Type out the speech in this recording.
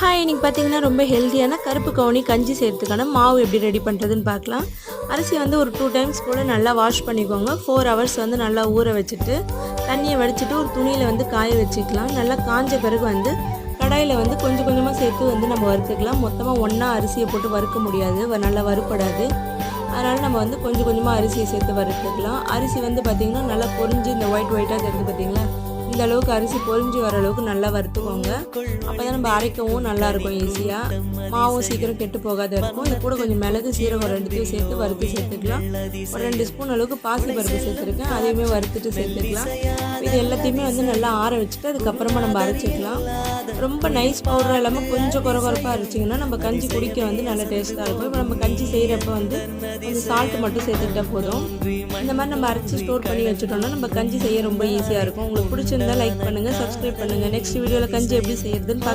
Hi இன்றைக்கி பார்த்தீங்கன்னா ரொம்ப ஹெல்த்தியான கருப்பு கவுனி கஞ்சி செய்கிறதுக்கான மாவு எப்படி ரெடி பண்ணுறதுன்னு பார்க்கலாம் அரிசி வந்து ஒரு டூ டைம்ஸ் கூட நல்லா வாஷ் பண்ணிக்கோங்க. ஃபோர் ஹவர்ஸ் வந்து நல்லா ஊற வச்சுட்டு தண்ணியை வடிச்சிட்டு ஒரு துணியில் வந்து காய வச்சுக்கலாம். நல்லா காஞ்ச பிறகு வந்து கடாயில் வந்து கொஞ்சம் கொஞ்சமாக சேர்த்து வந்து நம்ம வறுத்துக்கலாம். மொத்தமாக ஒன்றா அரிசியை போட்டு வறுக்க முடியாது. வ- நல்லா வறுப்படாது. அதனால் நம்ம வந்து கொஞ்சம் கொஞ்சமாக அரிசியை சேர்த்து வறுத்துக்கலாம். அரிசி வந்து பார்த்திங்கன்னா நல்லா பொறிஞ்சு இந்த ஒயிட் ஒயிட்டாக தெரிஞ்சு பார்த்தீங்களா இந்த அளவுக்கு அரிசி பொறிஞ்சு வர அளவுக்கு நல்லா வறுத்துக்கோங்க. அப்போ தான் நம்ம அரைக்கவும் நல்லா இருக்கும் ஈஸியாக மாவும் சீக்கிரம் கெட்டு போகாத இருக்கும் இது கூட கொஞ்சம் மிளகு சீரகம் ரெண்டுத்தையும் சேர்த்து வறுத்து சேர்த்துக்கலாம். ஒரு ரெண்டு ஸ்பூன் அளவுக்கு பாசி பருப்பு சேர்த்துருக்கேன். அதையுமே வறுத்துட்டு சேர்த்துக்கலாம். இது எல்லாத்தையுமே வந்து நல்லா ஆற வச்சுட்டு அதுக்கப்புறமா நம்ம அரைச்சிக்கலாம். ரொம்ப நைஸ் பவுடர் இல்லாமல் கொஞ்சம் குறை குறைப்பாக அரைச்சிங்கன்னா நம்ம கஞ்சி குடிக்க வந்து நல்ல டேஸ்ட்டாக இருக்கும். இப்போ நம்ம கஞ்சி செய்கிறப்ப வந்து கொஞ்சம் சால்ட் மட்டும் சேர்த்துக்கிட்டா போதும். இந்த மாதிரி நம்ம அரைச்சி ஸ்டோர் பண்ணி வச்சுட்டோம்னா நம்ம கஞ்சி செய்ய ரொம்ப ஈஸியாக இருக்கும். உங்களுக்கு பிடிச்சிருந்தா லைக் பண்ணுங்கள் சப்ஸ்கிரைப் பண்ணுங்கள் நெக்ஸ்ட் வீடியோவில் கஞ்சி எப்படி செய்யறதுன்னு பார்த்து